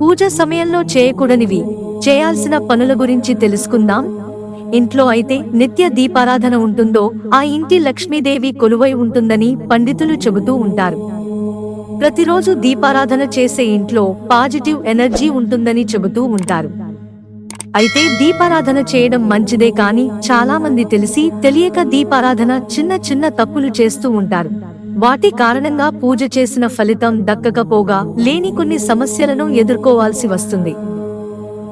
పూజ సమయంలో చేయకూడనివి. చేయాల్సిన పనుల గురించి తెలుసుకుందాం. ఇంట్లో అయితే నిత్య దీపారాధన ఉంటుందో ఆ ఇంటి లక్ష్మీదేవి కొలువై ఉంటుందని పండితులు చెబుతూ ఉంటారు. ప్రతిరోజు దీపారాధన చేసే ఇంట్లో పాజిటివ్ ఎనర్జీ ఉంటుందని చెబుతూ ఉంటారు. అయితే దీపారాధన చేయడం మంచిదే కానీ చాలా మంది తెలిసి తెలియక దీపారాధన చిన్న చిన్న తప్పులు చేస్తూ ఉంటారు. వాటి కారణంగా పూజ చేసిన ఫలితం దక్కకపోగా లేని కొన్ని సమస్యలను ఎదుర్కోవాల్సి వస్తుంది.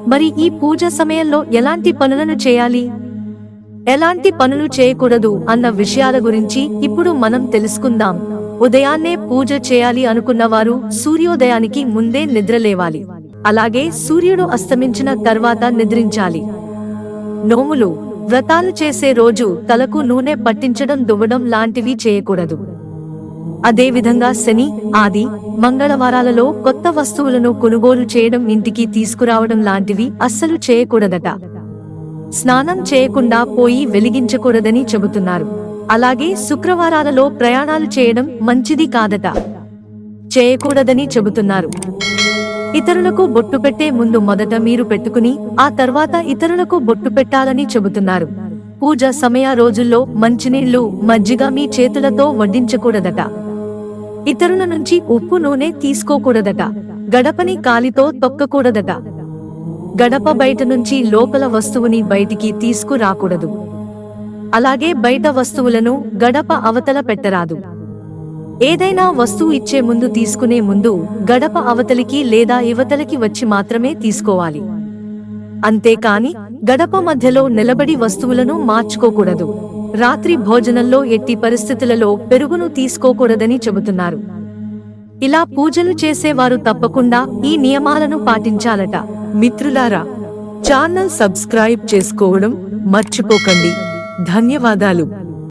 మరి ఈ పూజ సమయంలో ఎలాంటి పనులను చేయాలి? ఎలాంటి పనులు చేయకూడదు అన్న విషయాల గురించి ఇప్పుడు మనం తెలుసుకుందాం. ఉదయాన్నే పూజ చేయాలి అనుకున్నవారు సూర్యోదయానికి ముందే నిద్రలేవాలి. అలాగే సూర్యుడు అస్తమించిన తర్వాత నిద్రించాలి. నోములు వ్రతాలు చేసే రోజు తలకు నూనె పట్టించడం దువ్వడం లాంటివి చేయకూడదు. అదేవిధంగా శని ఆది మంగళవారాలలో కొత్త వస్తువులను కొనుగోలు చేయడం ఇంటికి తీసుకురావడం లాంటివి అస్సలు చేయకూడదట. స్నానం చేయకుండా పోయి వెలిగించకూడదని చెబుతున్నారు. అలాగే శుక్రవారాలలో ప్రయాణాలు చేయడం మంచిది కాదట. చేయకూడదని చెబుతున్నారు. ఇతరులకు బొట్టు పెట్టే ముందు మొదట మీరు పెట్టుకుని ఆ తర్వాత ఇతరులకు బొట్టు పెట్టాలని చెబుతున్నారు. పూజ సమయ రోజుల్లో మంచినీళ్ళు మజ్జిగ మీ చేతులతో వడ్డించకూడదట. ఇతరుల నుంచి ఉప్పు నూనె తీసుకోకూడదట. గడపని కాలితో తొక్కకూడదట. గడప బయట నుంచి లోపల వస్తువుని బయటికి తీసుకురాకూడదు. అలాగే బయట వస్తువులను గడప అవతల పెట్టరాదు. ఏదైనా వస్తువు ఇచ్చే ముందు తీసుకునే ముందు గడప అవతలికి లేదా ఇవతలికి వచ్చి మాత్రమే తీసుకోవాలి. అంతేకాని గడప మధ్యలో నిలబడి వస్తువులను మార్చుకోకూడదు. రాత్రి భోజనంలో ఎట్టి పరిస్థితులలో పెరుగును తీసుకోకూడదని చెబుతున్నారు. ఇలా పూజలు చేసేవారు తప్పకుండా ఈ నియమాలను పాటించాలట. మిత్రులారా ఛానల్ సబ్స్క్రైబ్ చేసుకోవడం మర్చిపోకండి. ధన్యవాదాలు.